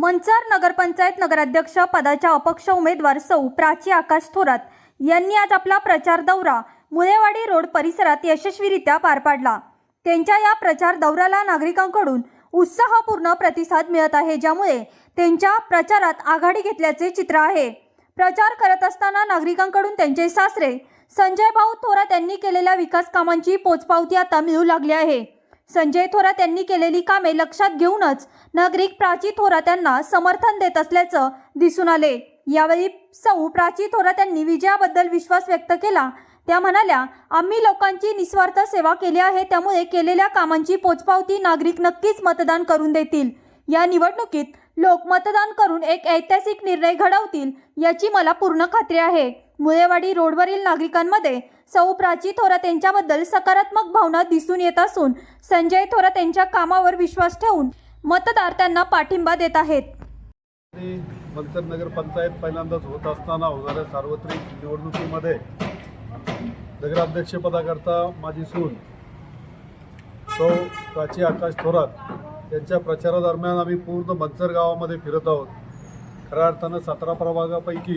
मंचर नगरपंचायत नगराध्यक्ष पदाच्या अपक्ष उमेदवार सौ प्राची आकाश थोरात यांनी आज आपला प्रचार दौरा मुळेवाडी रोड परिसरात यशस्वीरित्या पार पाडला. त्यांच्या या प्रचार दौऱ्याला नागरिकांकडून उत्साहपूर्ण प्रतिसाद मिळत आहे ज्यामुळे त्यांच्या प्रचारात आघाडी घेतल्याचे चित्र आहे. प्रचार करत असताना नागरिकांकडून त्यांचे सासरे संजय भाऊ थोरात यांनी केलेल्या विकास कामांची पोचपावती आता मिळू लागली आहे. संजय थोरात यांनी केलेली कामे लक्षात घेऊनच नागरिक प्राची थोरात यांना समर्थन देत असल्याचं दिसून आले. यावेळी सौ प्राची थोरात यांनी विजयाबद्दल विश्वास व्यक्त केला. त्या म्हणाल्या आम्ही लोकांची निस्वार्थ सेवा केली आहे त्यामुळे केलेल्या कामांची पोचपावती नागरिक नक्कीच मतदान करून देतील. या निवडणुकीत लोक मतदान करून एक ऐतिहासिक निर्णय घडवतील याची मला पूर्ण खात्री आहे. मुळेवाडी रोडवरील नागरिकांमध्ये सौ प्राची थोरात यांच्याबद्दल सकारात्मक भावना दिसून येत असून संजय थोरात यांच्या कामावर विश्वास ठेवून मतदार त्यांना पाठिंबा देत आहेत. आणि मंचर नगर पंचायत पहिल्यांदाच होत असताना होणाऱ्या सार्वत्रिक निवडणुकीमध्ये नगराध्यक्षपदाकरता माझी सून सौ प्राची आकाश थोरात यांच्या प्रचारादरम्यान आम्ही पूर्ण मंचर गावामध्ये फिरत आहोत. खऱ्या अर्थानं सतरा प्रभागापैकी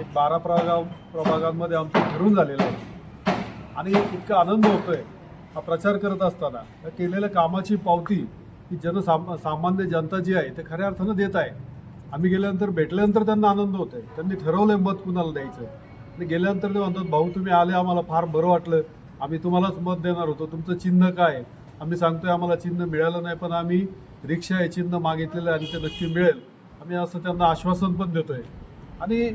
एक बारा प्रभागा प्रभागांमध्ये आमचं फिरून झालेलं आहे. आणि इतका आनंद होतोय हा प्रचार करत असताना. केलेल्या कामाची पावती ही जनसाम सामान्य जनता जी आहे ते खऱ्या अर्थानं देत आहे. आम्ही गेल्यानंतर भेटल्यानंतर त्यांना आनंद होतोय. त्यांनी ठरवलंय मत कुणाला द्यायचं. आणि गेल्यानंतर ते म्हणतात भाऊ तुम्ही आले आम्हाला फार बरं वाटलं. आम्ही तुम्हालाच मत देणार होतो. तुमचं चिन्ह काय आहे? आम्ही सांगतोय आम्हाला चिन्ह मिळालं नाही पण आम्ही रिक्षा हे चिन्ह मागितलेलं आहे आणि ते नक्की मिळेल. आम्ही असं त्यांना आश्वासन पण देतोय. आणि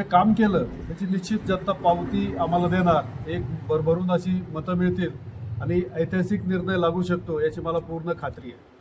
जे काम केलं त्याची निश्चित जनता पावती आम्हाला देणार. एक भरभरून अशी मतं मिळतील आणि ऐतिहासिक निर्णय लागू शकतो याची मला पूर्ण खात्री आहे.